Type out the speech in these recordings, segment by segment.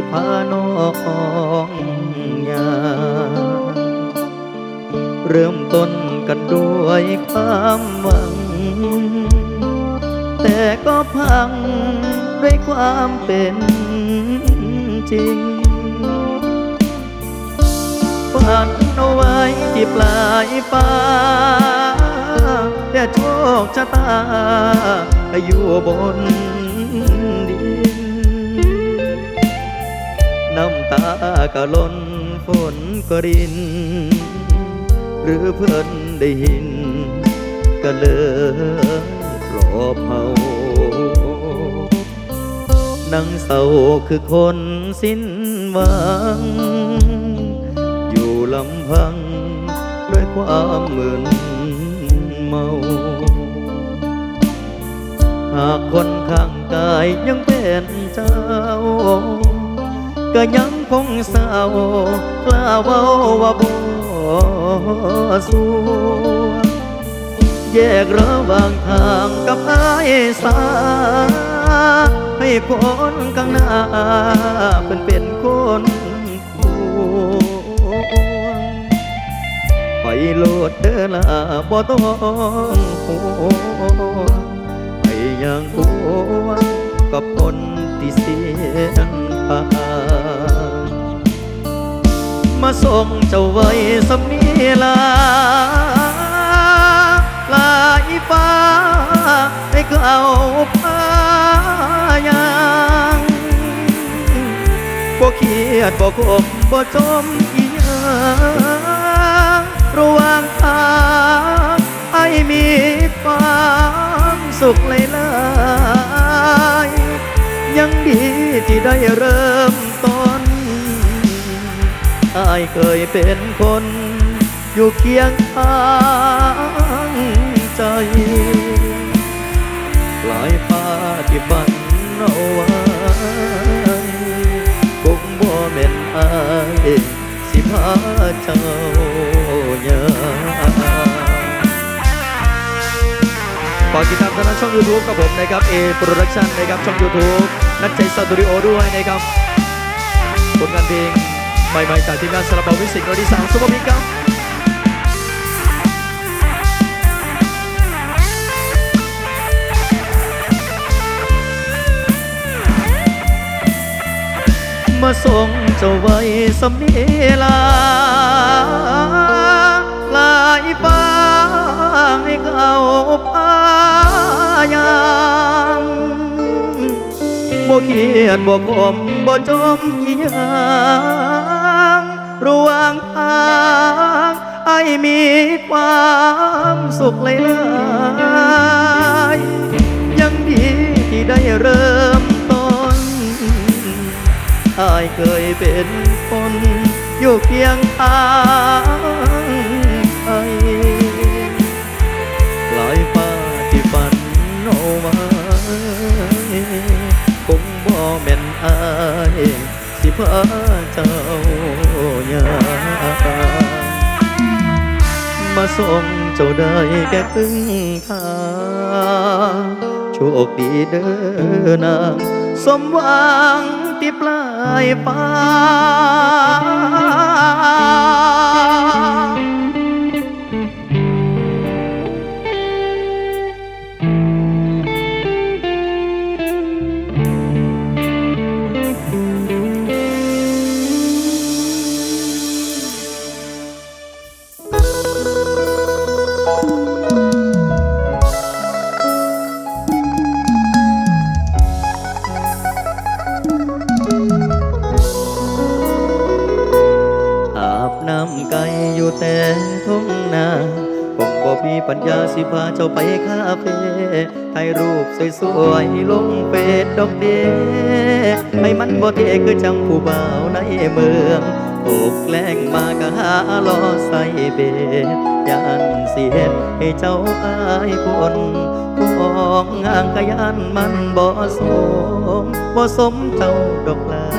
สิพาน้องยา เริ่มต้นกันด้วยความหวัง แต่ก็พังด้วยความเป็นจริงฝันเอาไว้ที่ปลายฟ้าแต่โชคชะตาอยู่บน ก็ล้นฝนก็ริน หรือเพื่อนได้ยิน ก็เลยปลอบเฮานั่งเศร้าคือคนสิ้นหวัง อยู่ลำพังด้วยความมึนเมาหากคนข้างกายยังเป็นเจ้า ก็ยัง คงเศร้ากล้าเว้าว่าบ่สู้แยกระหว่างทางกับอายสา ให้คนข้างหน้าเป็นเป็นคนควงไปโลดเด้อละบ่ต้องห่วงไปยังกลัวกับคนที่เสียงพา มาส่งเจ้าไว้สำนีลา ลายฟ้าให้เขาพายางบ่เครียดบ่กบบ่จมอีหยังระหว่างทางไอ้มีความสุขหลยลายยังดีที่ได้เริ่มายเคยเป็นคน อยู่เคียงข้างใจหลายฟ้าที่ฝันเอาไว้คงบ่แม่นอายสิพาเจ้ายาฝากติดตามทางช่อง YouTube กับผมนะครับ A Production นะครับช่อง YouTube นัดใจสตูดิโอด้วยนะครับผลงานเพลง ใหม่ๆจากทีมงานสารบาวิสิกโนดีสามซุปเปอร์มิกครับมาส่งเจ้าไว้สำเนีลาลายฟ้าให้เขาพายาง บ่เครียดบ่กมบ่จมอีหยังระหว่างทางไอ้มีความสุขหลายๆยังดีที่ได้เริ่มต้นอายเคยเป็นคนอยู่เคียงข้าง ส่งเจ้าได้แก่ตึงทางโชคดีเด้อนางสมหวังที่ปลายฟ้า อยู่แต่ทุ่งนาคงบ่มีปัญญาสิพาเจ้าไปคาเฟ่ถ่ายรูปสวยๆลงเฟซดอกเดให้มันบ่เทคือจังผู้บ่าวในเมืองถูกแกล้งมากะหาล้อใส่เบ็ดยานสิเฮ็ดให้เจ้าอายคนของงางกะยานมันบ่สมบ่สมเจ้าดอกลา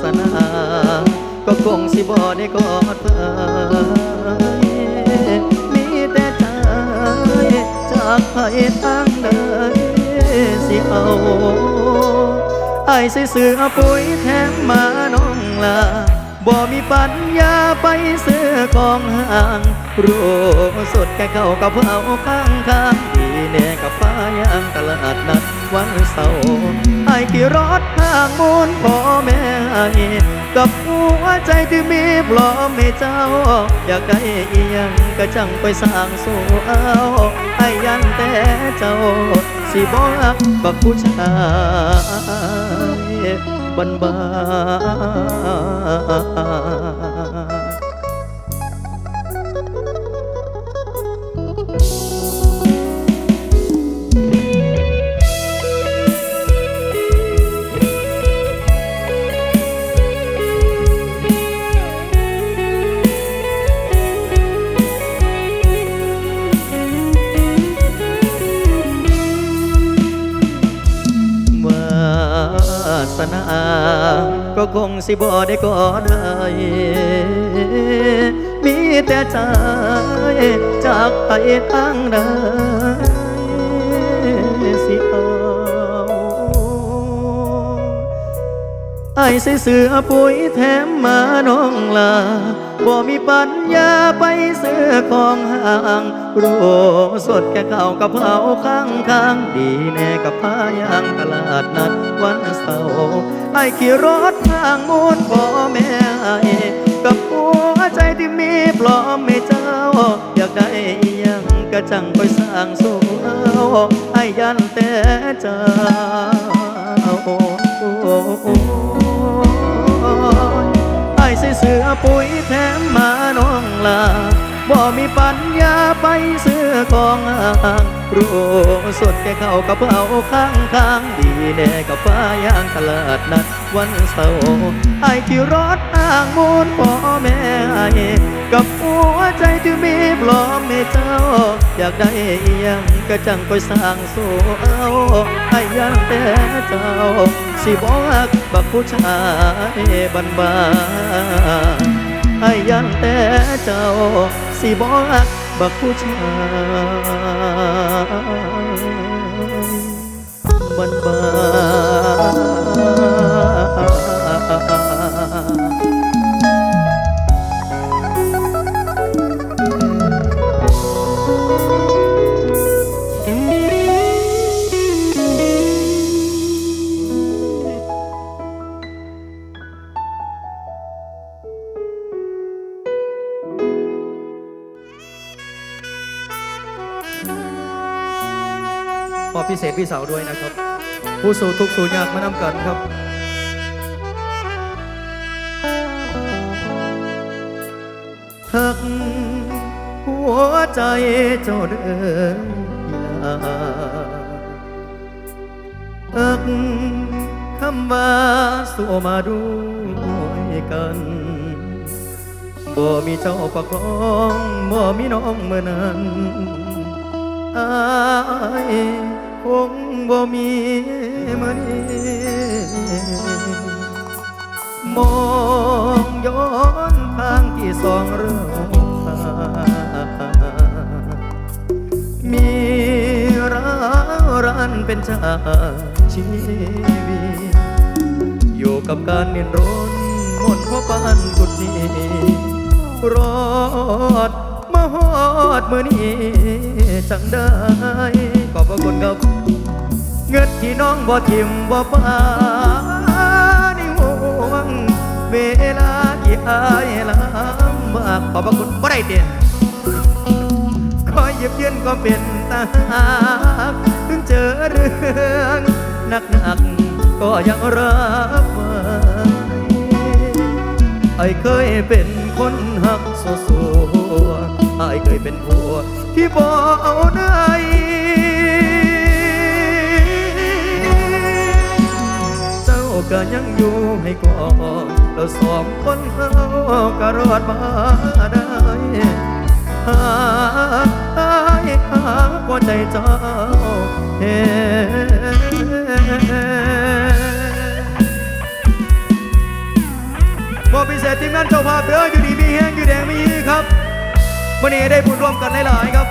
สนา ก็คงสิบ่ได้กอดเธอมีแต่ใจจากไปทางใดสิเอาไอ้สิซื้อปุ๋ยแถมมาน้องลาบ่มีปัญญาไปซื้อของห่างรู้สดแค่เข้ากับเผาข้างข้างดีแน่กับฟ้ายางตลาดนัดวันเสาร์ไอ้ขี่รถางมูลพ่อแม่กับหัวใจที่มีปลอมให้เจ้า อยากได้อียังก็จังไปสร้างสู่เอาไอ้ยันแต่เจ้า สิบอกบักผู้ชายบันบา ก็คงสิบ่ได้กอดได้ มีแต่ใจจากไปทางใด ไอ้ใส่เสื้อปุ๋ยแถมมาน้องลาบ่มีปัญญาไปซื้อของห่างรู้สดแค่ข้ากับเผาข้างข้างๆดีแน่กับพายางตลาดนัดวันเสาร์ไอ้ขี่รถทางมูลพ่อแม่ไอ้กับหัวใจที่มีปลอมไม่เจ้า อยากได้อิหยังก็จังไปสร้างสู่เอาไอ้ยันแต่เจ้า ไอ้ใส่เสื้อปุ๋ยแถมมาน้องลาบ่มีปัญญาไปเสื้อกองอ่างรู้สดแกเข้ากับเผาข้างข้างๆดีแน่กับฟ้ายางตลาดนัด วันเสาร์ไอ้ขี่รถอ้างมูลพ่อแม่ไอ้กับหัวใจที่มีปลอมให้เจ้า อยากได้อิหยังก็จังไปสร้างสู่เอาไอ้ยังแต่เจ้า สิบอกบักผู้ชายบันบานไอ้ยันแต่เจ้า สิบอกบักผู้ชายบันบา มอบพิเศษพี่สาวด้วยนะครับ ผู้สู่ทุกสู่ยากมานำกันครับหักหัวใจเจ้าเดินอีลาหักคำว่าสู่มาด้วยกันบ่มีเจ้าประคองบ่มีน้องเมื่อนั้นอาย คงบ่มีมือนี้มองย้อนทางที่สองเราผ่านมีร้าวรันเป็นชาชีวิตอยู่กับการเนียนรนมนต์พ่อปานกุจีรอดมาฮอดมือนี้จังได้ องบ่ทิมบ่ปานห่วงเวลาที่อายลำบากขอบพระคุณบ่ได้เด่นคอยเย็บเย็นก็เป็นตาถึงเจอเรื่องหนักหนักก็ยังรับไว้ไอ้เคยเป็นคนหักสัวสัวไอ้เคยเป็นผัวที่บ่เอาได้ ก็ยังอยู่ให้กอนเราสองคนเราก็รอดมาได้หาหายหาหัวใจเจ้าเห็นบ่อบพิเศษทีมงานเจ้าภาพเด้ออยู่ดีมีแห้งอยู่แดงมีครับวันนี้ได้บุญร่วมกันหลายๆครับ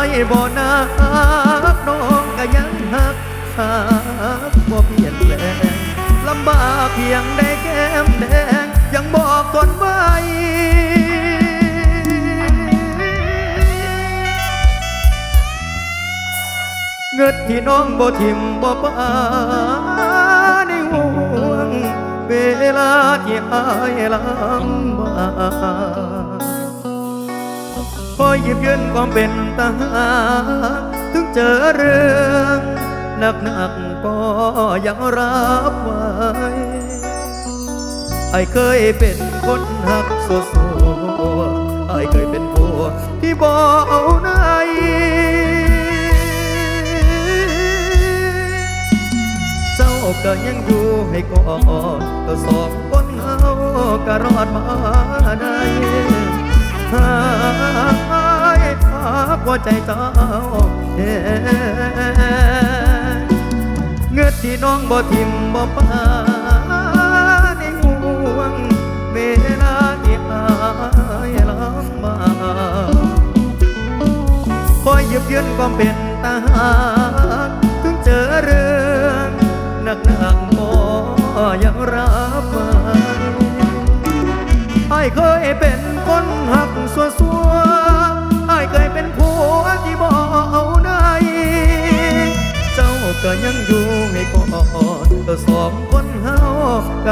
อที่อายบ่นักน้องก็ยังหักหักบ่เปลี่ยนแปลงลำบากเพียงได้แก้มแดง ยังบอกทนไว้เงินที่น้องบ่ทิมบ่ปาในห่วง เวลาที่อายลำบาก อยหยิบยืนความเป็นทหารถึงเจอเรื่องหนักหนักก็ยังรับไว้ ไอ้เคยเป็นคนหักสัวสัไอ้เคยเป็นผัวที่บ่เอาไหนเจ้าก็ยังอยู่ให้ก่อนก็สองคนเฮาก็รอดมาได้หายากว่าใจเจ้าเห็นเงือดที่น้องบ่ทิมบ่ปาในห่วงเวลาที่อายลำบากคอยหยิบยืนความเป็นทหาถึงเจอเรื่องหนักหนักๆก็ยังรับไว้ไอ้เคยเป็น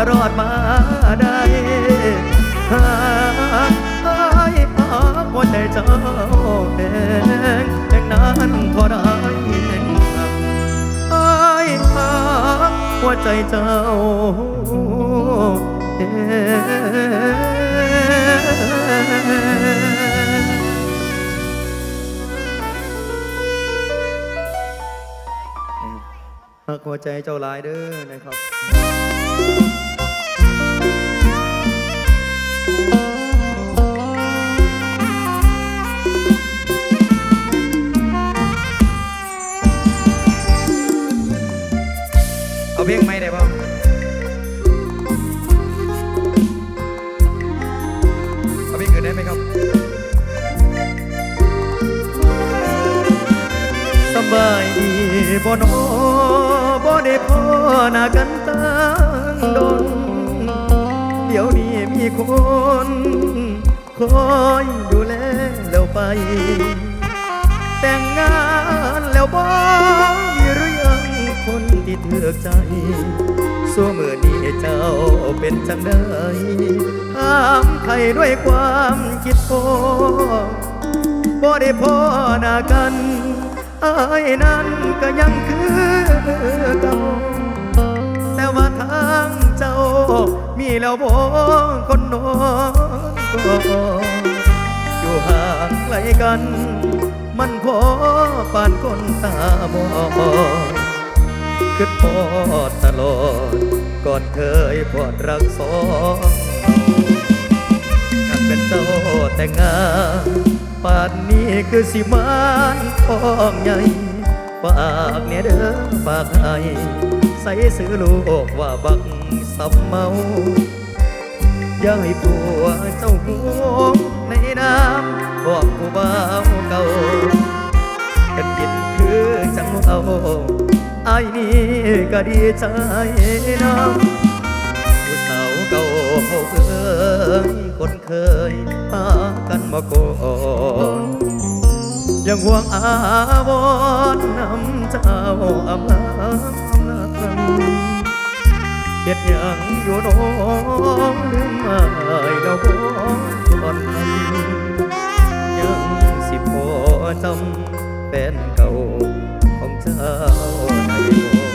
ก็รอดมาได้หากอายหากหัวใจเจ้าแดงแดงนั้นพอได้แห่งหักอ้ายหากหัวใจเจ้าแดงหักหัวใจเจ้าหลายเด้อนะครับ เอาพลงอื่นได้ไหมครับสบายดีบ่นอบ่ได้พอหน้ากันตั้งดนเดี๋ยวนี้มีคนคอยดูแลแล้วไป แต่งงานแล้วบ่มีหรือยังคนที่เถือกใจ สัวมือนี้เจ้าเป็นจังได้ถามใครด้วยความคิดโพบ่ได้พอหน้ากันอายนั้นก็ยังคือเก่าแต่ว่าทางเจ้ามีแล้วบ่คนนอนก็อยู่ห่างไกลกัน มันพอปานคนตาบอด คือพอดตลอดก่อนเคยพอดรักสองหากเป็นเจ้าแต่งงานป่านนี้คือสิมานทองใหญ่ฝากเนี่ยเด้อฝากให้ใส่ซื้อลูกว่าบักสับเมาอย่าให้ผัวเจ้าห่วในน้ำบอกผู้บ่าวเก่ากันกินคือจังเอา อ้ายนี่ก็ดีใจน้ำผู้สาวเก่าเขาเคยคนเคยหากันมาก่อนยังห่วงอาวรณ์นำเจ้าอำลาเฮ็ดยังอยู่น้องลืมอายแล้วบ่ก่อนยังสิพอจำแฟนเก่าของเจ้า ได้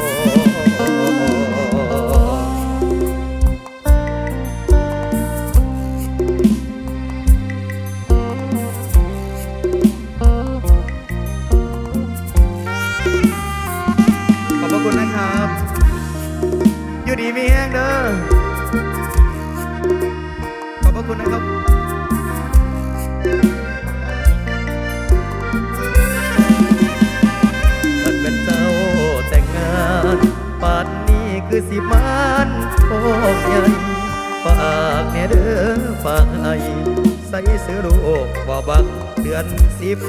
กว่บักเดือนสิบ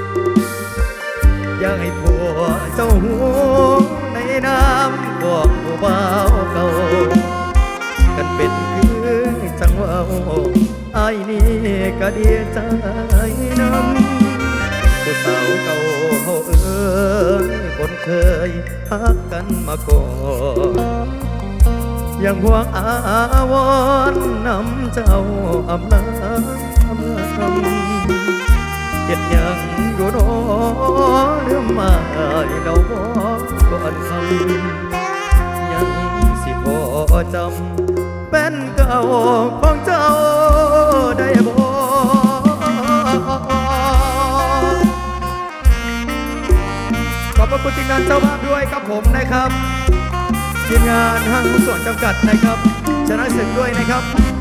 อย่าให้ผัวเจ้าหูในน้ำบอกผู้บ่าวเก่ากันเป็นคือจังเว่าไอ้นี่ก็ดีใจนำผู้สาวเก่าเฮาเอ้ยคนเคยฮักกันมาก่อนยังหวงอาวรณ์นำเจ้าอำนาจ อำเจ็ดยังอยู่โนเรื่องมาเราบอกก่อนคำยังสิพอจำเป็นเก่าของเจ้าได้บ่ขอบพระคุณทีมงานเจ้าภาพด้วยครับผมนะครับทีมงานห้างส่วนจำกัดนะครับ ชนะศึกด้วยนะครับ